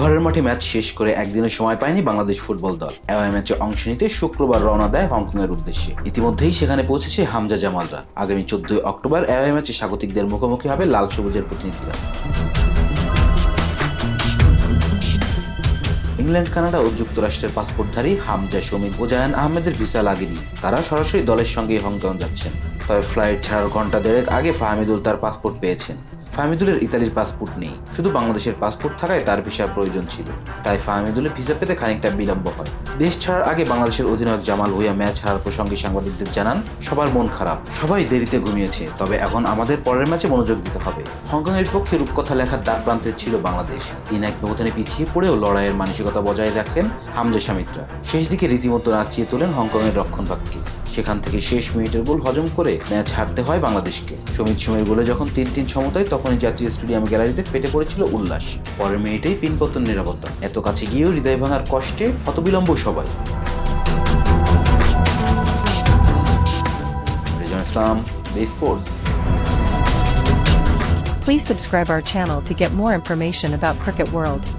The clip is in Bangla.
ঘরের মাঠে ম্যাচ শেষ করে একদিনের সময় পায়নি বাংলাদেশ ফুটবল দল। অ্যাওয়ে ম্যাচে অংশ নিতে শুক্রবার রওনা দেয় হংকংয়ের উদ্দেশ্যে। ইতিমধ্যেই সেখানে পৌঁছেছে হামজা জামালরা। আগামী চোদ্দই অক্টোবর অ্যাওয়ে ম্যাচে স্বাগতিকদের মুখোমুখি হবে লাল সবুজের প্রতিনিধিরা। ইংল্যান্ড, কানাডা ও যুক্তরাষ্ট্রের পাসপোর্টধারী হামজা শমিন ও জায়ান আহমেদের ভিসা লাগেনি। তারা সরাসরি দলের সঙ্গে হংকং যাচ্ছেন। তবে ফ্লাইট ছাড়ার ঘণ্টা দেড়েক আগে ফাহমিদুল তার পাসপোর্ট পেয়েছেন। ফাহমিদুলের ইতালির পাসপোর্ট নেই। শুধু বাংলাদেশের পাসপোর্ট থাকায় তার ভিসার প্রয়োজন ছিল। তাই ফাহমিদুলের ভিসা পেতে খানিকটা বিলম্ব হয়। দেশ ছাড়ার আগে বাংলাদেশের অধিনায়ক জামাল ভুইয়া ম্যাচ হারার প্রসঙ্গে সাংবাদিকদের জানান, সবার মন খারাপ, সবাই দেরিতে ঘুমিয়েছে, তবে এখন আমাদের পরের ম্যাচে মনোযোগ দিতে হবে। হংকং এর পক্ষে রূপকথা লেখার দ্বার প্রান্তে ছিল বাংলাদেশ। তিন এক ব্যবধানে পিছিয়ে পড়েও লড়াইয়ের মানসিকতা বজায় রাখেন হামজা সামিত্রা শেষ দিকে রীতিমতো নাচিয়ে তোলেন হংকং এর রক্ষণভাগকে। সেখান থেকে শেষ মিনিটের গোল হজম করে ম্যাচ হারতে হয় বাংলাদেশকে। সমিত সুমের গোলে যখন তিন তিন সমতায়, তখনই জাতীয় স্টেডিয়াম গ্যালারিতে ফেটে পড়েছিল উল্লাস। পরের মিনিটেই পিনপতন নিরাপত্তা। এত কাছে গিয়েও হৃদয় ভাঙার কষ্টে হতবিলম্ব সবাই। Rezon Islam sports. Please subscribe our channel to get more information about Cricket World.